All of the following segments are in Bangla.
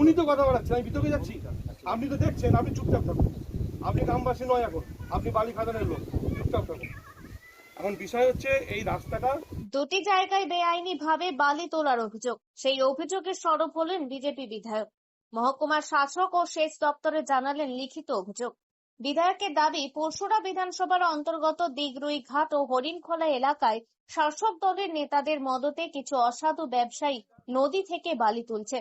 উনি তো কথা বাড়াচ্ছেন আমি বিতর্কে যাচ্ছি। আপনি তো দেখছেন, আপনি চুপচাপ থাকুন। আপনি গ্রামবাসী নয় এখন, আপনি বালি খাদানের লোক, চুপচাপ থাকুন। এখন বিষয় হচ্ছে, এই রাস্তাটা দুটি জায়গায় বেআইনি ভাবে বালি তোলার অভিযোগ। সেই অভিযোগের সরব হলেন বিজেপি বিধায়ক। মহকুমার শাসক ও সেচ দপ্তরে জানালেন লিখিত অভিযোগ। বিধায়কের দাবি, পরশুরা বিধানসভার অন্তর্গত দিগরুই ঘাট ও হরিণখোলা এলাকায় শাসক দলের নেতাদের মদতে কিছু অসাধু ব্যবসায়ী নদী থেকে বালি তুলছে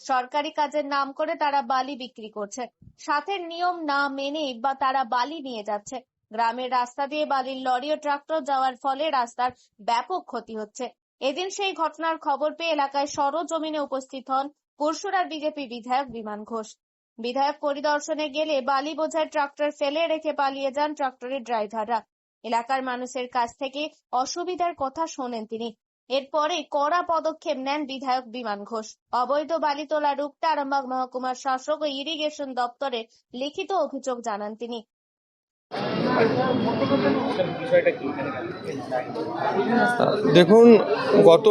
সরকারি কাজের নাম করে তারা বালি বিক্রি করছে। সাথের নিয়ম না মেনে বা তারা বালি নিয়ে যাচ্ছে। গ্রামের রাস্তা দিয়ে বালির লরি ও ট্রাক্টর যাওয়ার ফলে রাস্তার ব্যাপক ক্ষতি হচ্ছে। এদিন সেই ঘটনার খবর পেয়ে এলাকায় সরজমিনে উপস্থিত হন পরশুরার বিজেপি বিধায়ক বিমান ঘোষ। বিধায়ক পরিদর্শনে গেলে বালি বোঝায় ট্রাক্টর ফেলে রেখে পালিয়ে যান ট্রাক্টরের ড্রাইভাররা। এলাকার মানুষের কাছ থেকে অসুবিধার কথা শোনেন তিনি। এরপরে কড়া পদক্ষেপ নেন বিধায়ক বিমান ঘোষ। অবৈধ বালি তোলা রুখতে আরামবাগ মহকুমার শাসক ও ইরিগেশন দপ্তরে লিখিত অভিযোগ জানান তিনি। দেখুন, গত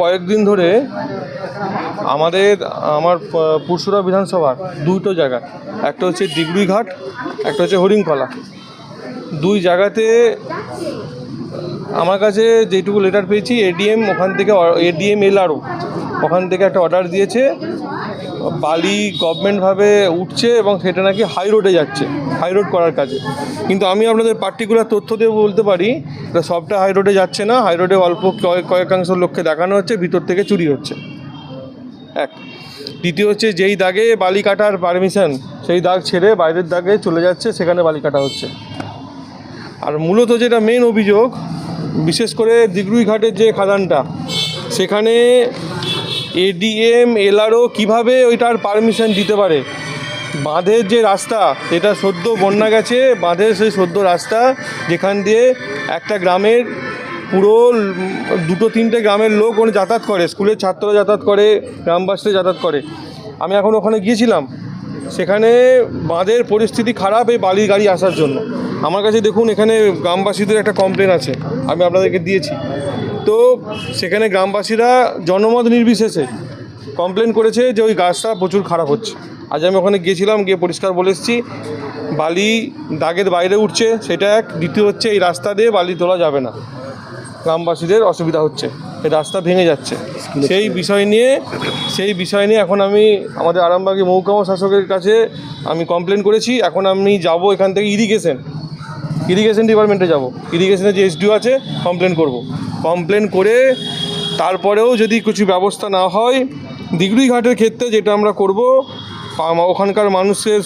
কয়েকদিন ধরে আমাদের, আমার পুরসুরা বিধানসভার দুটো জায়গা। একটা হচ্ছে দিগড়ি ঘাট একটা হচ্ছে হরিংকলা দুই জায়গাতে আমার কাছে যেটুকু লেটার পেয়েছি এডিএম ওখান থেকে এডিএম এলআরও ওখান থেকে একটা অর্ডার দিয়েছে। বালি গভর্নমেন্টভাবে উঠছে এবং সেটা নাকি হাই রোডে যাচ্ছে হাই রোড করার কাজে। কিন্তু আমি আপনাদের পার্টিকুলার তথ্য দিয়ে বলতে পারি সবটা হাই রোডে যাচ্ছে না হাই রোডে অল্প কয়েক কয়েকাংশ লোককে দেখানো হচ্ছে, ভিতর থেকে চুরি হচ্ছে। এক। দ্বিতীয় হচ্ছে, যেই দাগে বালি কাটার পারমিশন সেই দাগ ছেড়ে বাইরের দাগে চলে যাচ্ছে, সেখানে বালি কাটা হচ্ছে। আর মূলত যেটা মেন অভিযোগ বিশেষ করে দিগরুই ঘাটের যে খাদানটা, সেখানে এডিএম, এলআরও কীভাবে ওইটার পারমিশন দিতে পারে? বাঁধের যে রাস্তা এটা সদ্য বন্যা গেছে, বাঁধের সেই সদ্য রাস্তা, যেখান দিয়ে একটা গ্রামের পুরো দুটো তিনটে গ্রামের লোক ওখানে যাতায়াত করে, স্কুলের ছাত্ররা যাতায়াত করে, গ্রামবাসীরা যাতায়াত করে। আমি এখন ওখানে গিয়েছিলাম সেখানে বাঁধের পরিস্থিতি খারাপ এই বালির গাড়ি আসার জন্য। আমার কাছে দেখুন, এখানে গ্রামবাসীদের একটা কমপ্লেন আছে, আমি আপনাদেরকে দিয়েছি। তো সেখানে গ্রামবাসীরা জনমত নির্বিশেষে কমপ্লেন করেছে যে ওই গাছটা প্রচুর খারাপ হচ্ছে। আজ আমি ওখানে গিয়েছিলাম, গিয়ে পরিষ্কার বলে এসেছি, বালি দাগের বাইরে উঠছে, সেটা এক। দ্বিতীয় হচ্ছে এই রাস্তা দিয়ে বালি তোলা যাবে না। গ্রামবাসীদের অসুবিধা হচ্ছে। এই রাস্তা ভেঙে যাচ্ছে। সেই বিষয় নিয়ে সেই বিষয় নিয়ে এখন আমি আমাদের আরামবাগী মহকুমা শাসকের কাছে আমি কমপ্লেন করেছি। এখন আমি যাব এখান থেকে ইরিগেশন ইরিগেশন ডিপার্টমেন্টে যাব। ইরিগেশনের যে এসডিও আছে কমপ্লেন করব। কমপ্লেন করে তারপরেও যদি কিছু ব্যবস্থা না হয় দিগড়ি ঘাটের ক্ষেত্রে যেটা আমরা করব ওখানকার মানুষের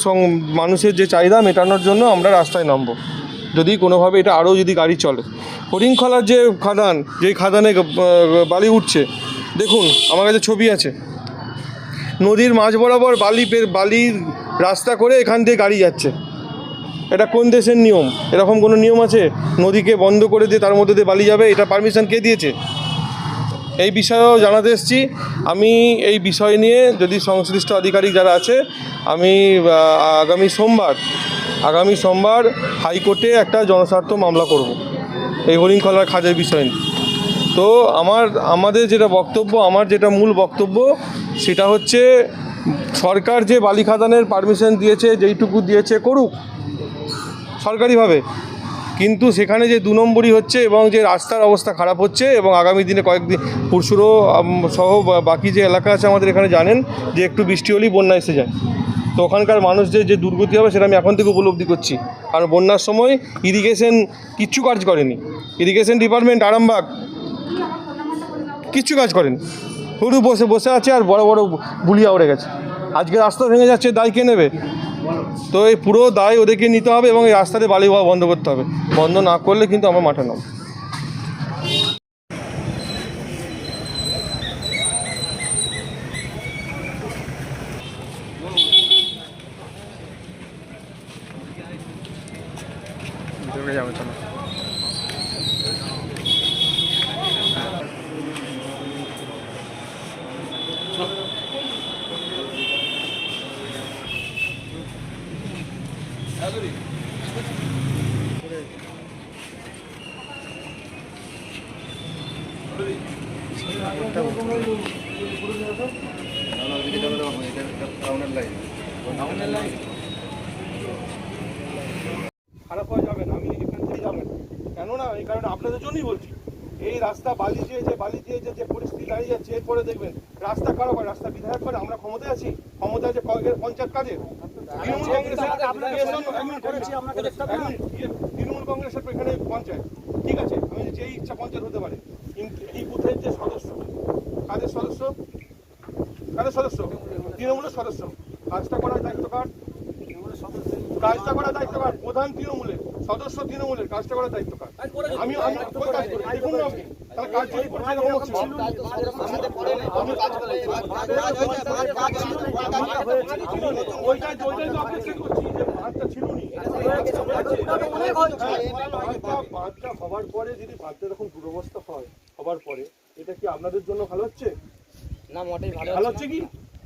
মানুষের যে চাহিদা মেটানোর জন্য আমরা রাস্তায় নামবো। যদি কোনোভাবে এটা আরও যদি গাড়ি চলে। হরিংখলার যে খাদান যেই খাদানে বালি উঠছে, দেখুন, আমার কাছে ছবি আছে। নদীর মাঝ বরাবর বালি বালির রাস্তা করে এখান দিয়ে গাড়ি যাচ্ছে। এটা কোন দেশের নিয়ম? এরকম কোনো নিয়ম আছে? নদীকে বন্ধ করে দিয়ে তার মধ্যে দিয়ে বালি যাবে? এটা পারমিশন কে দিয়েছে? এই বিষয়েও জানাতে এসেছি। আমি এই বিষয় নিয়ে যদি সংশ্লিষ্ট আধিকারিক যারা আছে, আমি আগামী সোমবার আগামী সোমবার হাইকোর্টে একটা জনস্বার্থ মামলা করব, এই হরিণখলার খাজের বিষয় নিয়ে। তো আমার, আমাদের যেটা বক্তব্য, আমার যেটা মূল বক্তব্য, সেটা হচ্ছে সরকার যে বালি খাদানের পারমিশন দিয়েছে, যেইটুকু দিয়েছে, করুক। সরকারিভাবে। কিন্তু সেখানে যে দু নম্বরই হচ্ছে এবং যে রাস্তার অবস্থা খারাপ হচ্ছে এবং আগামী দিনে কয়েকদিন পুরসুরও আম, সহ বাকি যে এলাকা আছে আমাদের এখানে জানেন যে একটু বৃষ্টি হলেই বন্যা এসে যায়। তো ওখানকার মানুষদের যে দুর্গতি হবে সেটা আমি এখন থেকে উপলব্ধি করছি। কারণ বন্যার সময় ইরিগেশন কিচ্ছু কাজ করেনি। ইরিগেশন ডিপার্টমেন্ট আরামবাগ কিচ্ছু কাজ করেনি। শুধু বসে বসে আছে আর বড় বড় বুলিয়া উড়ে গেছে। আজকে রাস্তা ভেঙে যাচ্ছে দায় কে নেবে? তো এই পুরো দায় ওদেরকে নিতে হবে এবং এই রাস্তাতে বালি বন্ধ করতে হবে। বন্ধ না করলে কিন্তু আমার মাঠে নাম খারাপ হয়ে যাবেন আমি এখান থেকে যাবেন। কেননা এই কারণে আপনাদের জন্যই বলছি এই রাস্তা বালি দিয়েছে বালি দিয়েছে যে পরিস্থিতি দাঁড়িয়ে যাচ্ছে এরপরে দেখবেন রাস্তা কারও হয় রাস্তা বিধায়ক করে আমরা ক্ষমতায় আছি ক্ষমতা আছে পঞ্চায়েত কাজে। তৃণমূল কংগ্রেসের ইয়ে, কংগ্রেসের এখানে পঞ্চায়েত ঠিক আছে আমি যেই ইচ্ছা পঞ্চায়েত হতে পারে এই বুথের যে সদস্য কাদের সদস্য কাদের সদস্য তৃণমূলের সদস্য কাজটা করার দায়িত্ব কার কাজটা করার দায়িত্ব কার প্রধান তৃণমূলের সদস্য তৃণমূলের কাজটা করার দায়িত্ব কার আমি আমি কাজ করি ভাতটা ভাতটা পরে যদি বাঁধটা এরকম দুরবস্থা হয় হওয়ার পরে এটা কি আপনাদের জন্য ভালো হচ্ছে না। মোটেই ভালো হচ্ছে কি?